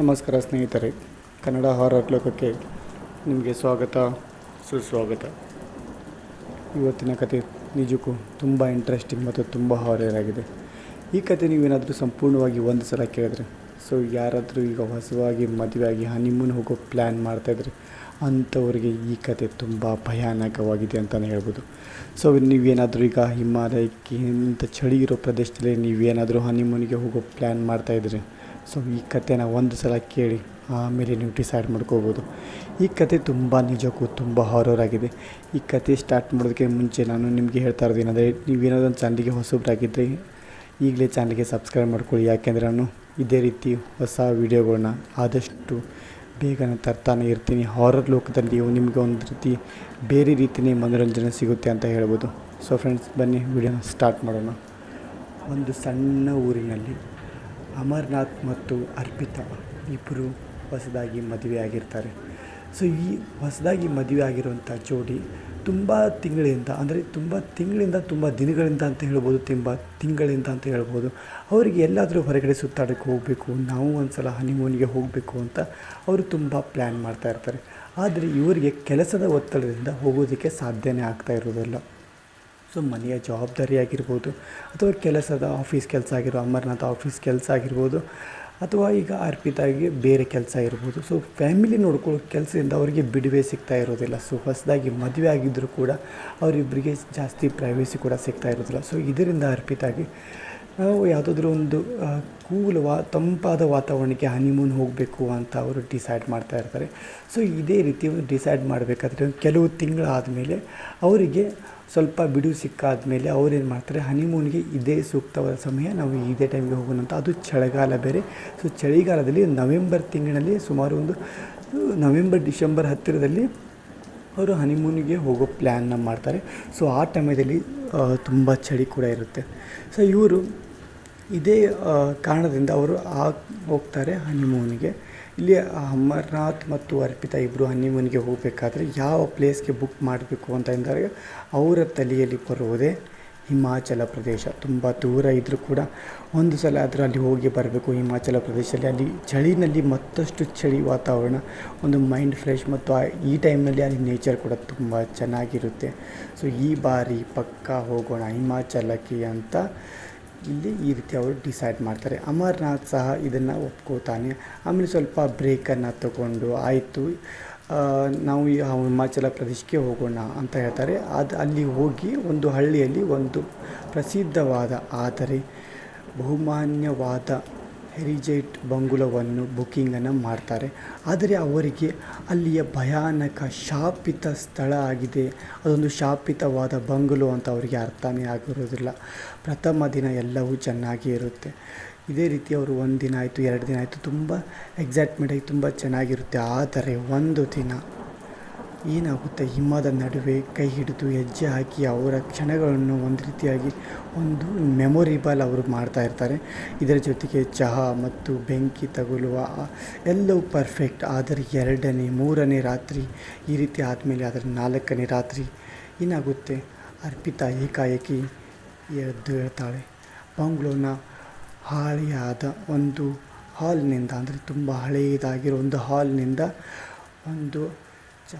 ನಮಸ್ಕಾರ ಸ್ನೇಹಿತರೆ. ಕನ್ನಡ ಹಾರರ್ ಲೋಕಕ್ಕೆ ನಿಮಗೆ ಸ್ವಾಗತ, ಸುಸ್ವಾಗತ. ಇವತ್ತಿನ ಕತೆ ನಿಜಕ್ಕೂ ತುಂಬ ಇಂಟ್ರೆಸ್ಟಿಂಗ್ ಮತ್ತು ತುಂಬ ಹಾರರ್ ಆಗಿದೆ. ಈ ಕತೆ ನೀವೇನಾದರೂ ಸಂಪೂರ್ಣವಾಗಿ ಒಂದು ಸಲ ಕೇಳಿದ್ರೆ ಸೊ ಯಾರಾದರೂ ಈಗ ಹೊಸವಾಗಿ ಮದುವೆಯಾಗಿ ಹನಿಮೂನ್ ಹೋಗೋ ಪ್ಲ್ಯಾನ್ ಮಾಡ್ತಾಯಿದ್ರೆ ಅಂಥವ್ರಿಗೆ ಈ ಕತೆ ತುಂಬ ಭಯಾನಕವಾಗಿದೆ ಅಂತಲೇ ಹೇಳ್ಬೋದು. ಸೊ ನೀವೇನಾದರೂ ಈಗ ಹಿಮಾಲಯಕ್ಕೆ ಇಂಥ ಚಳಿ ಇರೋ ಪ್ರದೇಶದಲ್ಲಿ ನೀವೇನಾದರೂ ಹನಿಮೂನಿಗೆ ಹೋಗೋ ಪ್ಲ್ಯಾನ್ ಮಾಡ್ತಾಯಿದ್ರೆ ಸೊ ಈ ಕತೆನ ಒಂದು ಸಲ ಕೇಳಿ ಆಮೇಲೆ ನೀವು ಡಿಸೈಡ್ ಮಾಡ್ಕೋಬೋದು. ಈ ಕತೆ ತುಂಬ ನಿಜಕ್ಕೂ ತುಂಬ ಹಾರರ್ ಆಗಿದೆ. ಈ ಕತೆ ಸ್ಟಾರ್ಟ್ ಮಾಡೋದಕ್ಕೆ ಮುಂಚೆ ನಾನು ನಿಮಗೆ ಹೇಳ್ತಾ ಇರೋದು ಏನಂದರೆ ನೀವೇನಾದ್ರು ಒಂದು ಚಾನಲ್ಗೆ ಹೊಸಬ್ರಾಗಿದ್ದರೆ ಈಗಲೇ ಚಾನಲ್ಗೆ ಸಬ್ಸ್ಕ್ರೈಬ್ ಮಾಡ್ಕೊಳ್ಳಿ. ಯಾಕೆಂದರೆ ನಾನು ಇದೇ ರೀತಿ ಹೊಸ ವೀಡಿಯೋಗಳನ್ನ ಆದಷ್ಟು ಬೇಗನೆ ತರ್ತಾನೆ ಇರ್ತೀನಿ. ಹಾರರ್ ಲೋಕದಲ್ಲಿ ನಿಮಗೆ ಒಂದು ರೀತಿ ಬೇರೆ ರೀತಿಯೇ ಮನೋರಂಜನೆ ಸಿಗುತ್ತೆ ಅಂತ ಹೇಳ್ಬೋದು. ಸೊ ಫ್ರೆಂಡ್ಸ್ ಬನ್ನಿ ವಿಡಿಯೋನ ಸ್ಟಾರ್ಟ್ ಮಾಡೋಣ. ಒಂದು ಸಣ್ಣ ಊರಿನಲ್ಲಿ ಅಮರ್ನಾಥ್ ಮತ್ತು ಅರ್ಪಿತಾ ಇಬ್ಬರು ಹೊಸದಾಗಿ ಮದುವೆ ಆಗಿರ್ತಾರೆ ಸೊ ಈ ಹೊಸದಾಗಿ ಮದುವೆ ಆಗಿರುವಂಥ ಜೋಡಿ ತುಂಬ ತಿಂಗಳಿಂದ, ಅಂದರೆ ತುಂಬ ತಿಂಗಳಿಂದ, ತುಂಬ ದಿನಗಳಿಂದ ಅಂತ ಹೇಳ್ಬೋದು, ತುಂಬ ತಿಂಗಳಿಂದ ಅಂತ ಹೇಳ್ಬೋದು, ಅವರಿಗೆ ಎಲ್ಲಾದರೂ ಹೊರಗಡೆ ಸುತ್ತಾಡೋಕ್ಕೆ ಹೋಗಬೇಕು, ನಾವು ಒಂದು ಸಲ ಹನಿಮೂನಿಗೆ ಹೋಗಬೇಕು ಅಂತ ಅವರು ತುಂಬ ಪ್ಲ್ಯಾನ್ ಮಾಡ್ತಾ ಇರ್ತಾರೆ. ಆದರೆ ಇವರಿಗೆ ಕೆಲಸದ ಒತ್ತಡದಿಂದ ಹೋಗೋದಕ್ಕೆ ಸಾಧ್ಯನೇ ಆಗ್ತಾ ಇರೋದಿಲ್ಲ. ಸೊ ಮನೆಯ ಜವಾಬ್ದಾರಿ ಆಗಿರ್ಬೋದು, ಅಥವಾ ಕೆಲಸದ ಆಫೀಸ್ ಕೆಲಸ ಆಗಿರೋ ಅಮರನಾಥ ಆಫೀಸ್ ಕೆಲಸ ಆಗಿರ್ಬೋದು, ಅಥವಾ ಈಗ ಅರ್ಪಿತಾಗಿ ಬೇರೆ ಕೆಲಸ ಇರ್ಬೋದು. ಸೊ ಫ್ಯಾಮಿಲಿ ನೋಡ್ಕೊಳ್ಳೋ ಕೆಲಸದಿಂದ ಅವರಿಗೆ ಬಿಡುವೆ ಸಿಗ್ತಾ ಇರೋದಿಲ್ಲ. ಸೊ ಹೊಸದಾಗಿ ಮದುವೆ ಆಗಿದ್ದರೂ ಕೂಡ ಅವರಿಬ್ಬರಿಗೆ ಜಾಸ್ತಿ ಪ್ರೈವೇಸಿ ಕೂಡ ಸಿಗ್ತಾ ಇರೋದಿಲ್ಲ. ಸೊ ಇದರಿಂದ ಅರ್ಪಿತಾಗಿ ನಾವು ಯಾವುದಾದ್ರೂ ಒಂದು ಕೂಲ್ ವಾ, ತಂಪಾದ ವಾತಾವರಣಕ್ಕೆ ಹನಿಮೂನ್ ಹೋಗಬೇಕು ಅಂತ ಅವರು ಡಿಸೈಡ್ ಮಾಡ್ತಾ ಇರ್ತಾರೆ. ಸೊ ಇದೇ ರೀತಿ ಡಿಸೈಡ್ ಮಾಡಬೇಕಾದ್ರೆ ಕೆಲವು ತಿಂಗಳಾದಮೇಲೆ ಅವರಿಗೆ ಸ್ವಲ್ಪ ಬಿಡುವು ಸಿಕ್ಕಾದ ಮೇಲೆ ಅವ್ರೇನು ಮಾಡ್ತಾರೆ ಹನಿಮೂನ್ಗೆ ಇದೇ ಸೂಕ್ತವಾದ ಸಮಯ ನಾವು ಇದೇ ಟೈಮ್ಗೆ ಹೋಗೋಣ ಅಂತ. ಅದು ಚಳಿಗಾಲ ಬೇರೆ. ಸೊ ಚಳಿಗಾಲದಲ್ಲಿ ನವೆಂಬರ್ ತಿಂಗಳಲ್ಲಿ ಸುಮಾರು ಒಂದು ನವೆಂಬರ್ ಡಿಸೆಂಬರ್ ಹತ್ತಿರದಲ್ಲಿ ಅವರು ಹನಿಮೂನಿಗೆ ಹೋಗೋ ಪ್ಲ್ಯಾನ್ನ ಮಾಡ್ತಾರೆ. ಸೊ ಆ ಟೈಮದಲ್ಲಿ ತುಂಬ ಚಳಿ ಕೂಡ ಇರುತ್ತೆ. ಸೊ ಇವರು ಇದೇ ಕಾರಣದಿಂದ ಅವರು ಆ ಹೋಗ್ತಾರೆ ಹನಿಮೂನಿಗೆ ಇಲ್ಲಿ ಅಮರ್ನಾಥ್ ಮತ್ತು ಅರ್ಪಿತಾ ಇಬ್ಬರು ಹನಿಮೂನಿಗೆ ಹೋಗಬೇಕಾದ್ರೆ ಯಾವ ಪ್ಲೇಸ್ಗೆ ಬುಕ್ ಮಾಡಬೇಕು ಅಂತ ಎಂದರೆ, ಅವರ ತಲೆಯಲ್ಲಿ ಬರುವುದೇ ಹಿಮಾಚಲ ಪ್ರದೇಶ. ತುಂಬ ದೂರ ಇದ್ದರೂ ಕೂಡ ಒಂದು ಸಲ ಆದರೂ ಅಲ್ಲಿ ಹೋಗಿ ಬರಬೇಕು. ಹಿಮಾಚಲ ಪ್ರದೇಶದಲ್ಲಿ ಅಲ್ಲಿ ಚಳಿನಲ್ಲಿ ಮತ್ತಷ್ಟು ಚಳಿ ವಾತಾವರಣ, ಒಂದು ಮೈಂಡ್ ಫ್ರೆಶ್ ಮತ್ತು ಈ ಟೈಮ್ನಲ್ಲಿ ಅಲ್ಲಿ ನೇಚರ್ ಕೂಡ ತುಂಬ ಚೆನ್ನಾಗಿರುತ್ತೆ. ಸೊ ಈ ಬಾರಿ ಪಕ್ಕಾ ಹೋಗೋಣ ಹಿಮಾಚಲಕ್ಕೆ ಅಂತ ಇಲ್ಲಿ ಈ ರೀತಿ ಅವರು ಡಿಸೈಡ್ ಮಾಡ್ತಾರೆ. ಅಮರ್ನಾಥ್ ಸಹ ಇದನ್ನು ಒಪ್ಕೋತಾನೆ. ಆಮೇಲೆ ಸ್ವಲ್ಪ ಬ್ರೇಕನ್ನು ತಗೊಂಡು ಆಯಿತು. ನಾವು ಈ ಹಿಮಾಚಲ ಪ್ರದೇಶಕ್ಕೆ ಹೋಗೋಣ ಅಂತ ಹೇಳ್ತಾರೆ. ಅದು ಅಲ್ಲಿ ಹೋಗಿ ಒಂದು ಹಳ್ಳಿಯಲ್ಲಿ ಒಂದು ಪ್ರಸಿದ್ಧವಾದ, ಆದರೆ ಬಹುಮಾನ್ಯವಾದ ಹೆರಿಜೈಟ್ ಬಂಗುಲವನ್ನು ಬುಕ್ಕಿಂಗನ್ನು ಮಾಡ್ತಾರೆ. ಆದರೆ ಅವರಿಗೆ ಅಲ್ಲಿಯ ಭಯಾನಕ ಶಾಪಿತ ಸ್ಥಳ ಆಗಿದೆ. ಅದೊಂದು ಶಾಪಿತವಾದ ಬಂಗುಲು ಅಂತ ಅವರಿಗೆ ಅರ್ಥನೇ ಆಗಿರೋದಿಲ್ಲ ಪ್ರಥಮ ದಿನ ಎಲ್ಲವೂ ಚೆನ್ನಾಗಿ ಇರುತ್ತೆ. ಇದೇ ರೀತಿ ಅವರು ಒಂದು ದಿನ ಆಯಿತು, ಎರಡು ದಿನ ಆಯಿತು, ತುಂಬ ಎಕ್ಸೈಟ್ಮೆಂಟಾಗಿ ತುಂಬ ಚೆನ್ನಾಗಿರುತ್ತೆ ಆದರೆ ಒಂದು ದಿನ ಏನಾಗುತ್ತೆ? ಹಿಮದ ನಡುವೆ ಕೈ ಹಿಡಿದು ಹೆಜ್ಜೆ ಹಾಕಿ ಅವರ ಕ್ಷಣಗಳನ್ನು ಒಂದು ರೀತಿಯಾಗಿ ಒಂದು ಮೆಮೊರಿಬಲ್ ಅವರು ಮಾಡ್ತಾ ಇರ್ತಾರೆ. ಇದರ ಜೊತೆಗೆ ಚಹಾ ಮತ್ತು ಬೆಂಕಿ ತಗುಲುವ ಎಲ್ಲವೂ ಪರ್ಫೆಕ್ಟ್ ಆದರೆ ಎರಡನೇ, ಮೂರನೇ ರಾತ್ರಿ ಈ ರೀತಿ ಆದಮೇಲೆ ಅದರ ನಾಲ್ಕನೇ ರಾತ್ರಿ ಏನಾಗುತ್ತೆ? ಅರ್ಪಿತಾ ಏಕಾಏಕಿ ಎದ್ದು ಹೇಳ್ತಾಳೆ ಬಂಗ್ಳೂರ್ನ ಹಾಳಿಯಾದ ಒಂದು ಹಾಲ್ನಿಂದ, ಅಂದರೆ ತುಂಬ ಹಳೆಯದಾಗಿರೋ ಒಂದು ಹಾಲ್ನಿಂದ ಒಂದು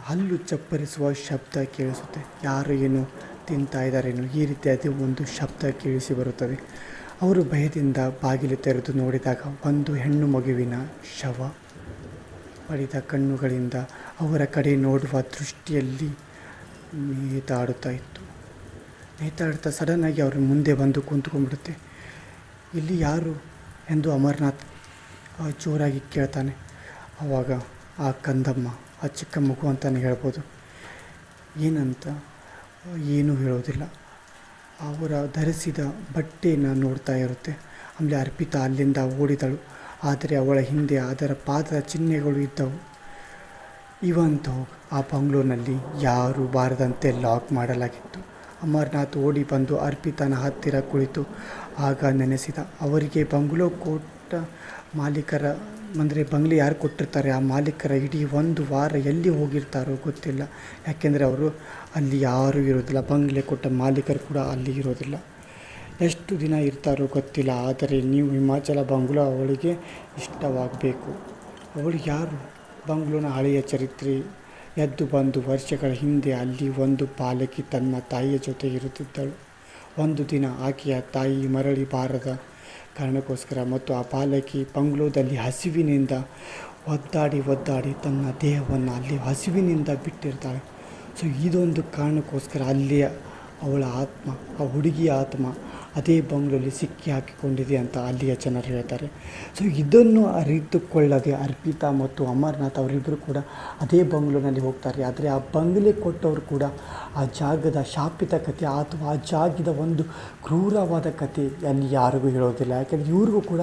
ಹಲ್ಲು ಚಪ್ಪರಿಸುವ ಶಬ್ದ ಕೇಳಿಸುತ್ತೆ. ಯಾರು ಏನು ತಿಂತಾ ಇದ್ದಾರೇನು ಈ ರೀತಿಯಾದ ಒಂದು ಶಬ್ದ ಕೇಳಿಸಿ ಬರುತ್ತದೆ. ಅವರು ಭಯದಿಂದ ಬಾಗಿಲು ತೆರೆದು ನೋಡಿದಾಗ ಒಂದು ಹೆಣ್ಣು ಮಗುವಿನ ಶವ ಪಡಿದ ಕಣ್ಣುಗಳಿಂದ ಅವರ ಕಡೆ ನೋಡುವ ದೃಷ್ಟಿಯಲ್ಲಿ ನೇತಾಡುತ್ತಾ ಇತ್ತು. ನೇತಾಡುತ್ತಾ ಸಡನ್ನಾಗಿ ಅವರು ಮುಂದೆ ಬಂದು ಕುಂತ್ಕೊಂಡ್ಬಿಡುತ್ತೆ. ಇಲ್ಲಿ ಯಾರು ಎಂದು ಅಮರನಾಥ್ ಜೋರಾಗಿ ಕೇಳ್ತಾನೆ. ಆವಾಗ ಆ ಕಂದಮ್ಮ, ಆ ಚಿಕ್ಕ ಮಗು ಅಂತಲೇ ಹೇಳ್ಬೋದು. ಏನಂತ, ಏನೂ ಹೇಳೋದಿಲ್ಲ. ಅವರ ಧರಿಸಿದ ಬಟ್ಟೆಯನ್ನು ನೋಡ್ತಾ ಇರುತ್ತೆ. ಆಮೇಲೆ ಅರ್ಪಿತಾ ಅಲ್ಲಿಂದ ಓಡಿದಳು. ಆದರೆ ಅವಳ ಹಿಂದೆ ಅದರ ಪಾದದ ಚಿಹ್ನೆಗಳು ಇದ್ದವು. ಇವಂತೂ ಆ ಬಂಗ್ಲೂರಿನಲ್ಲಿ ಯಾರೂ ಬಾರದಂತೆ ಲಾಕ್ ಮಾಡಲಾಗಿತ್ತು. ಅಮರ್ನಾಥ್ ಓಡಿ ಬಂದು ಅರ್ಪಿತನ ಹತ್ತಿರ ಕುಳಿತು ಆಗ ನೆನೆಸಿದ, ಅವರಿಗೆ ಬಂಗ್ಲೋ ಕೊಟ್ಟ ಮಾಲೀಕರ, ಅಂದರೆ ಬಂಗ್ಲೆ ಯಾರು ಕೊಟ್ಟಿರ್ತಾರೆ? ಆ ಮಾಲೀಕರ ಇಡೀ ಒಂದು ವಾರ ಎಲ್ಲಿ ಹೋಗಿರ್ತಾರೋ ಗೊತ್ತಿಲ್ಲ. ಯಾಕೆಂದರೆ ಅವರು ಅಲ್ಲಿ ಯಾರೂ ಇರೋದಿಲ್ಲ. ಬಂಗ್ಲೆ ಕೊಟ್ಟ ಮಾಲೀಕರು ಕೂಡ ಅಲ್ಲಿ ಇರೋದಿಲ್ಲ. ಎಷ್ಟು ದಿನ ಇರ್ತಾರೋ ಗೊತ್ತಿಲ್ಲ. ಆದರೆ ನೀವು ಹಿಮಾಚಲ ಬಂಗ್ಲೋ ಅವಳಿಗೆ ಇಷ್ಟವಾಗಬೇಕು. ಅವಳು ಯಾರು? ಬಂಗ್ಲೋನ ಹಳೆಯ ಚರಿತ್ರೆ ಎದ್ದು ಬಂದು ವರ್ಷಗಳ ಹಿಂದೆ ಅಲ್ಲಿ ಒಂದು ಬಾಲಕಿ ತನ್ನ ತಾಯಿಯ ಜೊತೆ ಇರುತ್ತಿದ್ದಳು. ಒಂದು ದಿನ ಆಕೆಯ ತಾಯಿ ಮರಳಿ ಬಾರದ ಕಾರಣಕ್ಕೋಸ್ಕರ ಮತ್ತು ಆ ಬಾಲಕಿ ಬಂಗ್ಲೋದಲ್ಲಿ ಹಸಿವಿನಿಂದ ಒದ್ದಾಡಿ ಒದ್ದಾಡಿ ತನ್ನ ದೇಹವನ್ನು ಅಲ್ಲಿ ಹಸಿವಿನಿಂದ ಬಿಟ್ಟಿರ್ತಾಳೆ. ಸೊ ಇದೊಂದು ಕಾರಣಕ್ಕೋಸ್ಕರ ಅಲ್ಲಿಯ ಅವಳ ಆತ್ಮ, ಆ ಹುಡುಗಿಯ ಆತ್ಮ ಅದೇ ಬಂಗ್ಲಲ್ಲಿ ಸಿಕ್ಕಿ ಹಾಕಿಕೊಂಡಿದೆ ಅಂತ ಅಲ್ಲಿಯ ಜನರು ಹೇಳ್ತಾರೆ. ಸೊ ಇದನ್ನು ಅರಿತುಕೊಳ್ಳದೆ ಅರ್ಪಿತಾ ಮತ್ತು ಅಮರ್ನಾಥ್ ಅವರಿಬ್ಬರು ಕೂಡ ಅದೇ ಬಂಗ್ಲೋನಲ್ಲಿ ಹೋಗ್ತಾರೆ. ಆದರೆ ಆ ಬಂಗ್ಲೆ ಕೊಟ್ಟವರು ಕೂಡ ಆ ಜಾಗದ ಶಾಪಿತ ಕಥೆ ಅಥವಾ ಆ ಜಾಗದ ಒಂದು ಕ್ರೂರವಾದ ಕಥೆ ಅಲ್ಲಿ ಯಾರಿಗೂ ಹೇಳೋದಿಲ್ಲ. ಯಾಕೆಂದರೆ ಇವ್ರಿಗೂ ಕೂಡ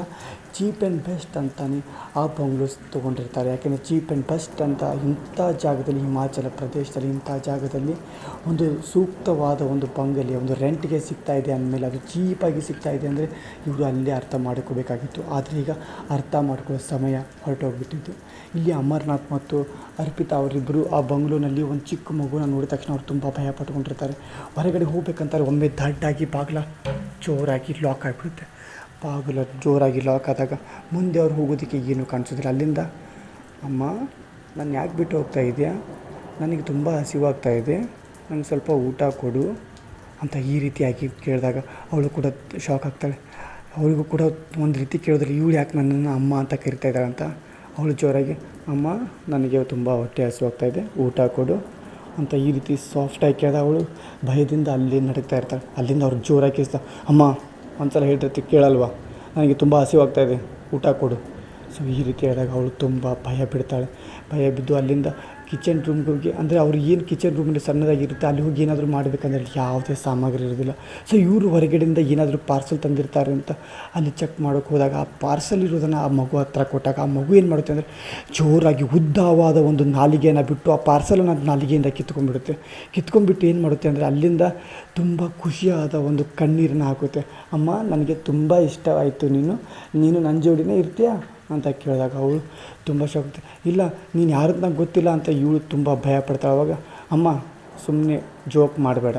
ಚೀಪ್ ಆ್ಯಂಡ್ ಬೆಸ್ಟ್ ಅಂತಲೇ ಆ ಬಂಗ್ಲೂಸ್ ತೊಗೊಂಡಿರ್ತಾರೆ. ಯಾಕೆಂದರೆ ಚೀಪ್ ಆ್ಯಂಡ್ ಬೆಸ್ಟ್ ಅಂತ ಇಂಥ ಜಾಗದಲ್ಲಿ, ಹಿಮಾಚಲ ಪ್ರದೇಶದಲ್ಲಿ, ಇಂಥ ಜಾಗದಲ್ಲಿ ಒಂದು ಸೂಕ್ತವಾದ ಒಂದು ಬಂಗಲೆ ಒಂದು ರೆಂಟ್ಗೆ ಸಿಗ್ತಾ ಇದೆ ಅಂದಮೇಲೆ ಅದು ಚೀಪಾಗಿ ಸಿಗ್ತಾ ಇದೆ ಅಂದರೆ ಇವರು ಅಲ್ಲೇ ಅರ್ಥ ಮಾಡ್ಕೋಬೇಕಾಗಿತ್ತು. ಆದರೆ ಈಗ ಅರ್ಥ ಮಾಡ್ಕೊಳ್ಳೋ ಸಮಯ ಹೊರಟೋಗ್ಬಿಟ್ಟಿದ್ದು. ಇಲ್ಲಿ ಅಮರ್ನಾಥ್ ಮತ್ತು ಅರ್ಪಿತಾ ಅವರಿಬ್ಬರು ಆ ಬಂಗ್ಲೂನಲ್ಲಿ ಒಂದು ಚಿಕ್ಕ ಮಗುನ ನೋಡಿದ ತಕ್ಷಣ ಅವ್ರು ತುಂಬ ಭಯ ಪಟ್ಕೊಂಡಿರ್ತಾರೆ ಹೊರಗಡೆ ಹೋಗ್ಬೇಕಂತಾರೆ, ಒಮ್ಮೆ ದಡ್ಡಾಗಿ ಬಾಗ್ಲ ಜೋರಾಗಿ ಲಾಕ್ ಆಗಿಬಿಡುತ್ತೆ. ಬಾಗಿಲು ಜೋರಾಗಿ ಲಾಕ್ ಆದಾಗ ಮುಂದೆ ಅವ್ರು ಹೋಗೋದಕ್ಕೆ ಏನು ಕಾಣಿಸೋದಿಲ್ಲ. ಅಲ್ಲಿಂದ, ಅಮ್ಮ, ನಾನು ಯಾಕೆ ಬಿಟ್ಟು ಹೋಗ್ತಾ ಇದೆಯಾ? ನನಗೆ ತುಂಬ ಹಸಿವಾಗ್ತಾ ಇದೆ. ನನಗೆ ಸ್ವಲ್ಪ ಊಟ ಕೊಡು ಅಂತ ಈ ರೀತಿಯಾಗಿ ಕೇಳಿದಾಗ ಅವಳು ಕೂಡ ಶಾಕ್ ಆಗ್ತಾಳೆ. ಅವಳಿಗೂ ಕೂಡ ಒಂದು ರೀತಿ ಕೇಳಿದ್ರೆ ಇವಳು ಯಾಕೆ ನನ್ನನ್ನು ಅಮ್ಮ ಅಂತ ಕರಿತಾ ಇದ್ದಾಳೆ? ಅಂತ ಅವಳು ಜೋರಾಗಿ, ಅಮ್ಮ, ನನಗೆ ತುಂಬ ಹೊಟ್ಟೆ ಹಸಿವಾಗ್ತಾ ಇದೆ. ಊಟ ಕೊಡು ಅಂತ ಈ ರೀತಿ ಸಾಫ್ಟಾಗಿ ಕೇಳಿದ ಅವಳು ಭಯದಿಂದ ಅಲ್ಲಿ ನಡೀತಾ ಇರ್ತಾಳೆ. ಅಲ್ಲಿಂದ ಅವ್ರಿಗೆ ಜೋರಾಗಿ ಅಮ್ಮ ಒಂದ್ಸಲ ಹೇಳಿರ್ತಿ, ಕೇಳಲ್ವಾ? ನನಗೆ ತುಂಬ ಹಸಿವಾಗ್ತಾ ಇದೆ. ಊಟ ಕೊಡು. ಸೊ ಈ ರೀತಿ ಹೇಳಿದಾಗ ಅವಳು ತುಂಬ ಭಯ ಬಿಡ್ತಾಳೆ. ಭಯ ಬಿದ್ದು ಅಲ್ಲಿಂದ ಕಿಚನ್ ರೂಮ್ಗೆ ಹೋಗಿ ಅಂದರೆ ಅವ್ರು ಏನು ಕಿಚನ್ ರೂಮಲ್ಲಿ ಸಣ್ಣದಾಗಿರುತ್ತೆ, ಅಲ್ಲಿ ಹೋಗಿ ಏನಾದರೂ ಮಾಡಬೇಕಂದ್ರೆ ಯಾವುದೇ ಸಾಮಗ್ರಿ ಇರೋದಿಲ್ಲ. ಸೊ ಇವರು ಹೊರಗಡೆಯಿಂದ ಏನಾದರೂ ಪಾರ್ಸಲ್ ತಂದಿರ್ತಾರೆ ಅಂತ ಅಲ್ಲಿ ಚೆಕ್ ಮಾಡೋಕ್ಕೆ ಹೋದಾಗ ಆ ಪಾರ್ಸಲ್ ಇರೋದನ್ನು ಆ ಮಗು ಹತ್ರ ಕೊಟ್ಟಾಗ ಆ ಮಗು ಏನು ಮಾಡುತ್ತೆ ಅಂದರೆ ಜೋರಾಗಿ ಉದ್ದವಾದ ಒಂದು ನಾಲಿಗೆಯನ್ನು ಬಿಟ್ಟು ಆ ಪಾರ್ಸಲನ್ನು ನಾಲಿಗೆಯಿಂದ ಕಿತ್ಕೊಂಡ್ಬಿಡುತ್ತೆ. ಕಿತ್ಕೊಂಡ್ಬಿಟ್ಟು ಏನು ಮಾಡುತ್ತೆ ಅಂದರೆ ಅಲ್ಲಿಂದ ತುಂಬ ಖುಷಿಯಾದ ಒಂದು ಕಣ್ಣೀರನ್ನು ಹಾಕುತ್ತೆ. ಅಮ್ಮ, ನನಗೆ ತುಂಬ ಇಷ್ಟವಾಯಿತು ನೀನು. ನೀನು ನನ್ನ ಜೋಡಿನೇ ಇರ್ತೀಯಾ? ಅಂತ ಕೇಳಿದಾಗ ಅವಳು ತುಂಬ ಶಾಕ್ ಇಲ್ಲ, ನೀನು ಯಾರದ್ದು ನಂಗೆ ಗೊತ್ತಿಲ್ಲ ಅಂತ ಇವಳು ತುಂಬ ಭಯ ಪಡ್ತಾಳೆ ಅವಾಗ, ಅಮ್ಮ ಸುಮ್ಮನೆ ಜೋಕ್ ಮಾಡಬೇಡ.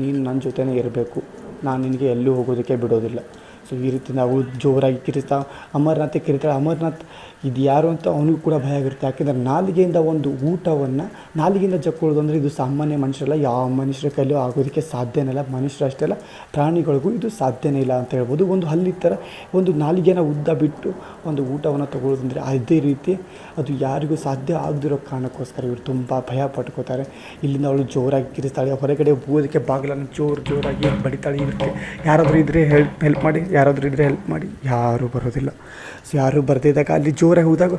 ನೀನು ನನ್ನ ಜೊತೆನೇ ಇರಬೇಕು. ನಾನು ನಿನಗೆ ಎಲ್ಲೂ ಹೋಗೋದಕ್ಕೆ ಬಿಡೋದಿಲ್ಲ. ಸೊ ಈ ರೀತಿ ನಾವು ಜೋರಾಗಿ ಕಿರಿತಾ, ಅಮರ್ನಾಥ್ ಕಿರಿತಾಳೆ, ಅಮರನಾಥ್ ಇದು ಯಾರು ಅಂತ ಅವನಿಗೂ ಕೂಡ ಭಯ ಆಗಿರುತ್ತೆ. ಯಾಕೆಂದರೆ ನಾಲಿಗೆಯಿಂದ ಒಂದು ಊಟವನ್ನು, ನಾಲಿಗೆಯಿಂದ ಜಕ್ಕೊಳ್ಳೋದು ಅಂದರೆ ಇದು ಸಾಮಾನ್ಯ ಮನುಷ್ಯರಲ್ಲ, ಯಾವ ಮನುಷ್ಯರ ಕೈಲೂ ಆಗೋದಕ್ಕೆ ಸಾಧ್ಯನೇ ಇಲ್ಲ. ಮನುಷ್ಯರು ಅಷ್ಟೇ ಅಲ್ಲ, ಪ್ರಾಣಿಗಳಿಗೂ ಇದು ಸಾಧ್ಯನೇ ಇಲ್ಲ ಅಂತ ಹೇಳ್ಬೋದು. ಒಂದು ಹಲ್ಲಿ ಥರ, ಒಂದು ನಾಲಿಗೆನ ಉದ್ದ ಬಿಟ್ಟು ಒಂದು ಊಟವನ್ನು ತಗೊಳ್ಳೋದಂದರೆ ಅದೇ ರೀತಿ ಅದು ಯಾರಿಗೂ ಸಾಧ್ಯ ಆಗದಿರೋ ಕಾರಣಕ್ಕೋಸ್ಕರ ಇವರು ತುಂಬ ಭಯ ಪಟ್ಕೋತಾರೆ. ಇಲ್ಲಿಂದ ಅವಳು ಜೋರಾಗಿ ಕಿರಿಸ್ತಾಳೆ ಹೊರಗಡೆ ಹೋಗೋದಕ್ಕೆ ಬಾಗಿಲನ್ನು ಜೋರು ಜೋರಾಗಿ ಬಡಿತಾಳೆ. ಇದಕ್ಕೆ ಯಾರಾದರೂ ಇದ್ದರೆ ಹೆಲ್ಪ್ ಹೆಲ್ಪ್ ಮಾಡಿ. ಯಾರಾದರೂ ಇದ್ದರೆ ಹೆಲ್ಪ್ ಮಾಡಿ. ಯಾರೂ ಬರೋದಿಲ್ಲ. ಸೊ ಯಾರೂ ಬರ್ದಿದ್ದಾಗ ಅಲ್ಲಿ ಜೋರಾಗಿ ಹೋದಾಗ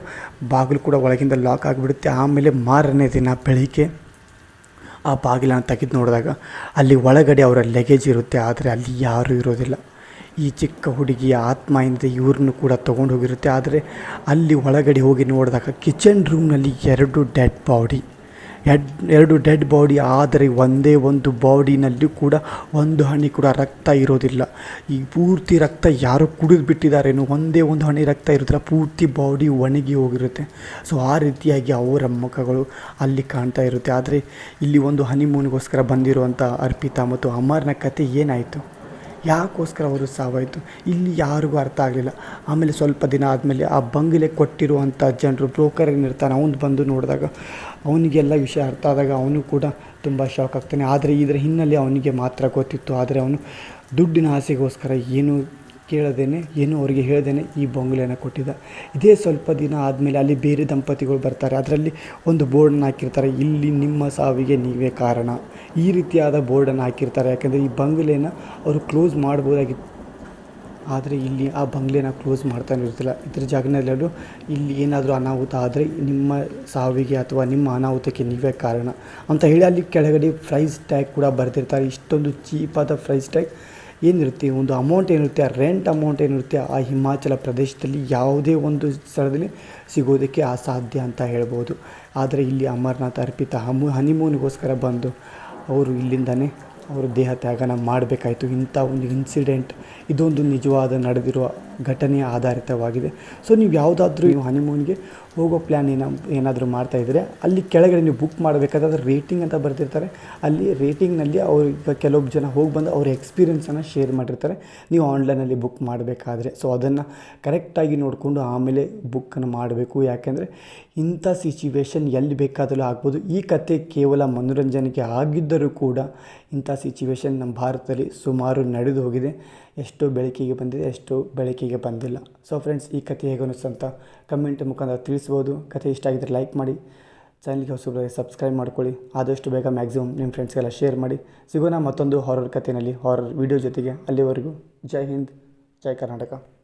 ಬಾಗಿಲು ಕೂಡ ಒಳಗಿಂದ ಲಾಕ್ ಆಗಿಬಿಡುತ್ತೆ. ಆಮೇಲೆ ಮಾರನೇ ದಿನ ಬೆಳಿಗ್ಗೆ ಆ ಬಾಗಿಲನ್ನು ತೆಗೆದು ನೋಡಿದಾಗ ಅಲ್ಲಿ ಒಳಗಡೆ ಅವರ ಲಗೇಜ್ ಇರುತ್ತೆ. ಆದರೆ ಅಲ್ಲಿ ಯಾರೂ ಇರೋದಿಲ್ಲ. ಈ ಚಿಕ್ಕ ಹುಡುಗಿಯ ಆತ್ಮ ಏನಿದೆ ಇವ್ರನ್ನೂ ಕೂಡ ತೊಗೊಂಡು ಹೋಗಿರುತ್ತೆ. ಆದರೆ ಅಲ್ಲಿ ಒಳಗಡೆ ಹೋಗಿ ನೋಡಿದಾಗ ಕಿಚನ್ ರೂಮ್ನಲ್ಲಿ ಎರಡು ಡೆಡ್ ಬಾಡಿ ಎಡ್, ಎರಡು ಡೆಡ್ ಬಾಡಿ, ಆದರೆ ಒಂದೇ ಒಂದು ಬಾಡಿನಲ್ಲಿ ಕೂಡ ಒಂದು ಹನಿ ಕೂಡ ರಕ್ತ ಇರೋದಿಲ್ಲ. ಈ ಪೂರ್ತಿ ರಕ್ತ ಯಾರು ಕುಡಿದು ಬಿಟ್ಟಿದ್ದಾರೇನೋ ಒಂದೇ ಒಂದು ಹನಿ ರಕ್ತ ಇರೋದಿಲ್ಲ ಪೂರ್ತಿ ಬಾಡಿ ಒಣಗಿ ಹೋಗಿರುತ್ತೆ. ಸೊ ಆ ರೀತಿಯಾಗಿ ಅವರ ಮುಖಗಳು ಅಲ್ಲಿ ಕಾಣ್ತಾ ಇರುತ್ತೆ. ಆದರೆ ಇಲ್ಲಿ ಒಂದು ಹನಿಮೂನಿಗೋಸ್ಕರ ಬಂದಿರುವಂಥ ಅರ್ಪಿತಾ ಮತ್ತು ಅಮರ್ನ ಕತೆ ಏನಾಯಿತು? ಯಾಕೋಸ್ಕರ ಅವರು ಸಾವಾಯಿತು. ಇಲ್ಲಿ ಯಾರಿಗೂ ಅರ್ಥ ಆಗಲಿಲ್ಲ. ಆಮೇಲೆ ಸ್ವಲ್ಪ ದಿನ ಆದಮೇಲೆ ಆ ಬಂಗಲೆ ಕೊಟ್ಟಿರುವಂಥ ಜನರು ಬ್ರೋಕರ್ ಏನಿರ್ತಾನೆ, ಅವನು ಬಂದು ನೋಡಿದಾಗ ಅವನಿಗೆಲ್ಲ ವಿಷಯ ಅರ್ಥ ಆದಾಗ ಅವನು ಕೂಡ ತುಂಬ ಶಾಕ್ ಆಗ್ತಾನೆ. ಆದರೆ ಇದರ ಹಿನ್ನೆಲೆ ಅವನಿಗೆ ಮಾತ್ರ ಗೊತ್ತಿತ್ತು. ಆದರೆ ಅವನು ದುಡ್ಡಿನ ಆಸೆಗೋಸ್ಕರ ಏನು ಕೇಳದೇನೆ, ಏನು ಅವರಿಗೆ ಹೇಳ್ದೇನೆ, ಈ ಬಂಗ್ಲೆನ ಕೊಟ್ಟಿದ್ದ. ಇದೇ ಸ್ವಲ್ಪ ದಿನ ಆದಮೇಲೆ ಅಲ್ಲಿ ಬೇರೆ ದಂಪತಿಗಳು ಬರ್ತಾರೆ. ಅದರಲ್ಲಿ ಒಂದು ಬೋರ್ಡನ್ನು ಹಾಕಿರ್ತಾರೆ. ಇಲ್ಲಿ ನಿಮ್ಮ ಸಾವಿಗೆ ನೀವೇ ಕಾರಣ. ಈ ರೀತಿಯಾದ ಬೋರ್ಡನ್ನು ಹಾಕಿರ್ತಾರೆ. ಯಾಕಂದರೆ ಈ ಬಂಗ್ಲೆನ ಅವರು ಕ್ಲೋಸ್ ಮಾಡ್ಬೋದಾಗಿತ್ತು ಆದರೆ ಇಲ್ಲಿ ಆ ಬಂಗ್ಲೆನ ಕ್ಲೋಸ್ ಮಾಡ್ತಾನೆ ಇರ್ತಿಲ್ಲ. ಇದ್ರ ಜಾಗನಲ್ಲೆಲ್ಲರೂ ಇಲ್ಲಿ ಏನಾದರೂ ಅನಾಹುತ ಆದರೆ ನಿಮ್ಮ ಸಾವಿಗೆ ಅಥವಾ ನಿಮ್ಮ ಅನಾಹುತಕ್ಕೆ ನೀವೇ ಕಾರಣ ಅಂತ ಹೇಳಿ ಅಲ್ಲಿ ಕೆಳಗಡೆ ಪ್ರೈಸ್ ಟ್ಯಾಗ್ ಕೂಡ ಬರೆದಿರ್ತಾರೆ. ಇಷ್ಟೊಂದು ಚೀಪಾದ ಪ್ರೈಸ್ ಟ್ಯಾಗ್. ಏನಿರುತ್ತೆ ಒಂದು ಅಮೌಂಟ್ ಏನಿರುತ್ತೆ ಆ ರೆಂಟ್ ಅಮೌಂಟ್ ಏನಿರುತ್ತೆ ಆ ಹಿಮಾಚಲ ಪ್ರದೇಶದಲ್ಲಿ ಯಾವುದೇ ಒಂದು ಸ್ಥಳದಲ್ಲಿ ಸಿಗೋದಕ್ಕೆ ಅಸಾಧ್ಯ ಅಂತ ಹೇಳ್ಬೋದು. ಆದರೆ ಇಲ್ಲಿ ಅಮರನಾಥ ಅರ್ಪಿತ ಹಮು ಹನಿಮೂನಿಗೋಸ್ಕರ ಬಂದು ಅವರು ಇಲ್ಲಿಂದನೇ ಅವರು ದೇಹ ತ್ಯಾಗನ ಮಾಡಬೇಕಾಯಿತು. ಇಂಥ ಒಂದು ಇನ್ಸಿಡೆಂಟ್ ಇದೊಂದು ನಿಜವಾದ ನಡೆದಿರುವ ಘಟನೆ ಆಧಾರಿತವಾಗಿದೆ. ಸೊ ನೀವು ಯಾವುದಾದ್ರೂ ನೀವು ಹನಿಮೂನ್ಗೆ ಹೋಗೋ ಪ್ಲ್ಯಾನ್ ಏನ, ಏನಾದರೂ ಮಾಡ್ತಾಯಿದ್ರೆ ಅಲ್ಲಿ ಕೆಳಗಡೆ ನೀವು ಬುಕ್ ಮಾಡಬೇಕಾದ್ರೆ ರೇಟಿಂಗ್ ಅಂತ ಬರ್ತಿರ್ತಾರೆ ಅಲ್ಲಿ ರೇಟಿಂಗ್ನಲ್ಲಿ ಅವ್ರು ಈಗ ಕೆಲವೊಬ್ಬ ಜನ ಹೋಗಿ ಬಂದು ಅವ್ರ ಎಕ್ಸ್ಪೀರಿಯೆನ್ಸನ್ನು ಶೇರ್ ಮಾಡಿರ್ತಾರೆ. ನೀವು ಆನ್ಲೈನಲ್ಲಿ ಬುಕ್ ಮಾಡಬೇಕಾದ್ರೆ. ಸೊ ಅದನ್ನು ಕರೆಕ್ಟಾಗಿ ನೋಡಿಕೊಂಡು ಆಮೇಲೆ ಬುಕ್ಕನ್ನು ಮಾಡಬೇಕು. ಯಾಕೆಂದರೆ ಇಂಥ ಸಿಚುವೇಶನ್ ಎಲ್ಲಿ ಬೇಕಾದರೂ ಆಗ್ಬೋದು. ಈ ಕತೆ ಕೇವಲ ಮನೋರಂಜನೆಗೆ ಆಗಿದ್ದರೂ ಕೂಡ ಇಂಥ ಸಿಚುವೇಶನ್ ನಮ್ಮ ಭಾರತದಲ್ಲಿ ಸುಮಾರು ನಡೆದು ಹೋಗಿದೆ. ಎಷ್ಟೋ ಬೆಳಕಿಗೆ ಬಂದಿದೆ, ಎಷ್ಟೋ ಬೆಳಕಿಗೆ ಬಂದಿಲ್ಲ. ಸೊ ಫ್ರೆಂಡ್ಸ್ ಈ ಕತೆ ಹೇಗೆ ಅನ್ನಿಸ್ತು ಅಂತ ಕಮೆಂಟ್ ಮುಖಾಂತರ ತಿಳಿಸ್ಬೋದು. ಕತೆ ಇಷ್ಟ ಆಗಿದ್ರೆ ಲೈಕ್ ಮಾಡಿ. ಚಾನಲ್ಗೆ ಹೊಸ ಸಬ್ಸ್ಕ್ರೈಬ್ ಮಾಡ್ಕೊಳ್ಳಿ. ಆದಷ್ಟು ಬೇಗ ಮ್ಯಾಕ್ಸಿಮಮ್ ನಿಮ್ಮ ಫ್ರೆಂಡ್ಸ್ಗೆಲ್ಲ ಶೇರ್ ಮಾಡಿ. ಸಿಗೋಣ ಮತ್ತೊಂದು ಹಾರರ್ ಕಥೆಯಲ್ಲಿ ಹಾರರ್ ವಿಡಿಯೋ ಜೊತೆಗೆ ಅಲ್ಲಿವರೆಗೂ. ಜೈ ಹಿಂದ್, ಜೈ ಕರ್ನಾಟಕ.